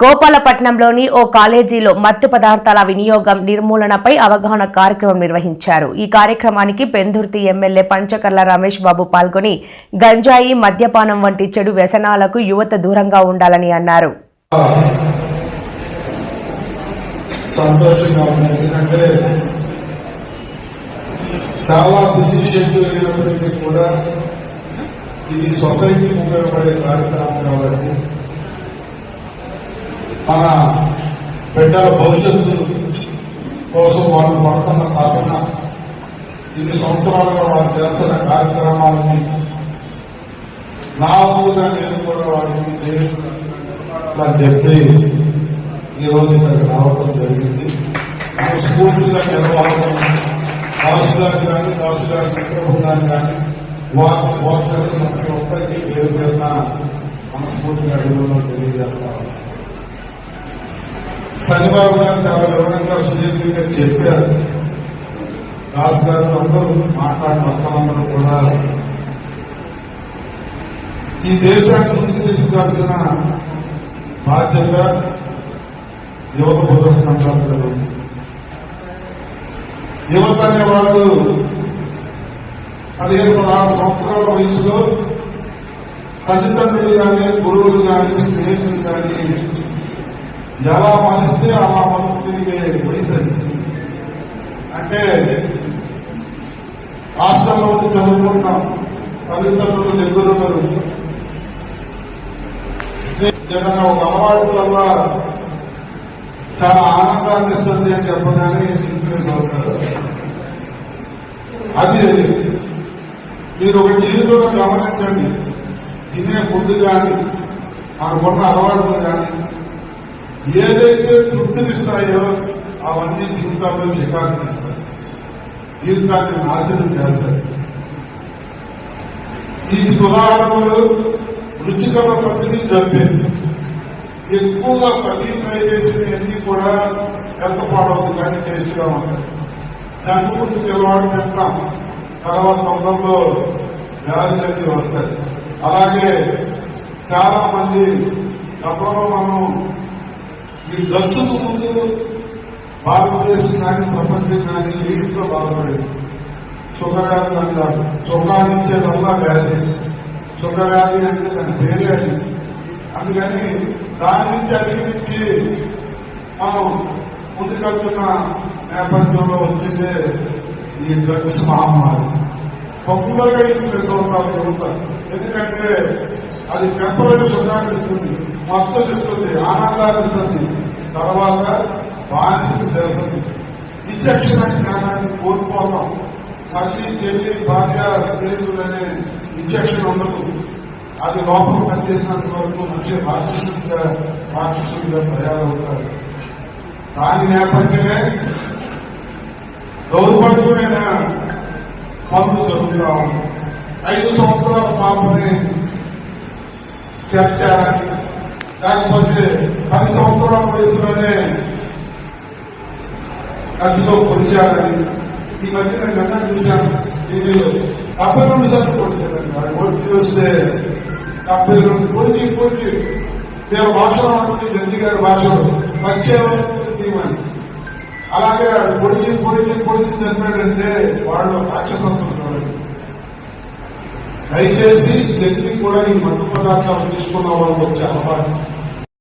గోపాలపట్నంలోని ఓ కాలేజీలో మత్తు పదార్థాల వినియోగం నిర్మూలనపై అవగాహన కార్యక్రమం నిర్వహించారు. ఈ కార్యక్రమానికి పెందుర్తి ఎమ్మెల్యే పంచకర్ల రమేష్ బాబు పాల్గొని గంజాయి మద్యపానం వంటి చెడు వ్యసనాలకు యువత దూరంగా ఉండాలని అన్నారు. సంతోషంగా ఉంది. ఎందుకంటే చాలా బిజీ షెడ్యూల్ అయినప్పటికీ కూడా ఇది సొసైటీకి ఉపయోగపడే కార్యక్రమం కాబట్టి మన బిడ్డల భవిష్యత్తు కోసం వాళ్ళు పడుతున్న తపన ఇన్ని సంవత్సరాలుగా వారు చేస్తున్న కార్యక్రమాలని నా వంతుగా నేను కూడా వారికి చేయాలని చెప్పి ఈ రోజు ఇక్కడికి రావడం జరిగింది. మనస్ఫూర్తిగా నిర్వాహకం దాసు గారు కానీ దాసు గారి మిత్ర కానీ వారిని వర్క్ చేస్తున్న ప్రతి ఒక్కరికి పేరు పేరున మనస్ఫూర్తిగా అడుగులో తెలియజేస్తారు చంద్రబాబు గారు చాలా వివరంగా సుదీర్ఘంగా చెప్పారు. దాస్ గారు అందరూ మాట్లాడిన మొత్తమందరూ కూడా ఈ దేశాన్ని నుంచి తీసుకోవాల్సిన బాధ్యత యువత ప్రదర్శన ఉంది. యువత అనే వాళ్ళు పదిహేను పదహారు సంవత్సరాల వయసులో తల్లిదండ్రులు కానీ గురువులు కానీ స్నేహితులు కానీ ఎలా మలిస్తే అలా మనకు తిరిగే వయసు అంటే హాస్టల్లో ఉండి చదువుకుంటాం తల్లిదండ్రులు దగ్గర ఉండరు. ఏదైనా ఒక అలవాటు వల్ల చాలా ఆనందాన్ని ఇస్తుంది అని చెప్పగానే ఇన్ఫ్లుయెన్స్ అవుతారు. అది మీరు ఒక జీవితంలో గమనించండి తినే ఫుడ్ కానీ మనకున్న అలవాట్లు కానీ ఏదైతే తృప్తినిస్తాయో అవన్నీ జీవితాల్లో చికాకుని ఇస్తాయి జీవితాన్ని నాశనం చేస్తాయి. వీటికి ఉదాహరణలు రుచికర ప్రతిదీ జంపేది ఎక్కువగా పన్నీర్ ఫ్రై చేసినవన్నీ కూడా హెల్త్ పాడవద్దు కానీ టేస్ట్గా ఉంటాయి. జంక్ ఫుడ్ తెలవాడు తింటాం తర్వాత తొందరలో వ్యాధులన్నీ వస్తాయి. అలాగే చాలా మంది గతంలో మనం ఈ డ్రగ్స్కు ముందు భారతదేశం కానీ ప్రపంచం కానీ ఎయిడ్స్తో బాధపడేది. చుక్కవ్యాధి అంటారు చుక్కానిచ్చేదల్లా వ్యాధి చుక్కవ్యాధి అంటే దాని పేరే అది. అందుకని దాని నుంచి అధిగమించి మనం ముందుకెళ్తున్న నేపథ్యంలో వచ్చిందే ఈ డ్రగ్స్ మహమ్మారి. తొందరగా ఇన్ఫ్లుయెన్స్ అవుతారు యువత ఎందుకంటే అది టెంపరీ సుఖాన్ని ఇస్తుంది మొత్తం ఇస్తుంది ఆనందాన్ని ఇస్తుంది. తర్వాత బానిసలు చేస్తుంది విచక్షణ జ్ఞానాన్ని కోల్పోతాం. మళ్ళీ చెల్లి భార్య స్నేహితులు అనే విచక్షణ ఉండదు. అది లోపల పనిచేసినంత వరకు మంచి రాక్షసుడిగా రాక్షసుడిగా తయారవుతారు. దాని నేపథ్యమే దౌర్భాగ్యమైన పనులు జరుగుతా ఐదు సంవత్సరాల పాపని చేర్చాలని లేకపోతే పది సంవత్సరాల వయసులోనే కత్తితో పొడిచాడని ఈ మధ్య నేను అన్నా చూశాను ఢిల్లీలో డెబ్బై రెండు సార్లు పొడిచాడని. వాడు ఓటు వస్తే డెబ్బై రెండు పొడిచి పొడిచి. నేను భాషలో ఉంటుంది జడ్జి గారి భాషలో సత్యవంతులు తీయమని అలాగే పొడిచి పొడిచి పొడిచి చనిపోయాడంటే వాళ్ళు రాక్షసత్వం. చూడండి దయచేసి ఇవన్నీ కూడా ఈ మత్తు పదార్థాలు తీసుకున్న వాళ్ళకి వచ్చే అలవాటు.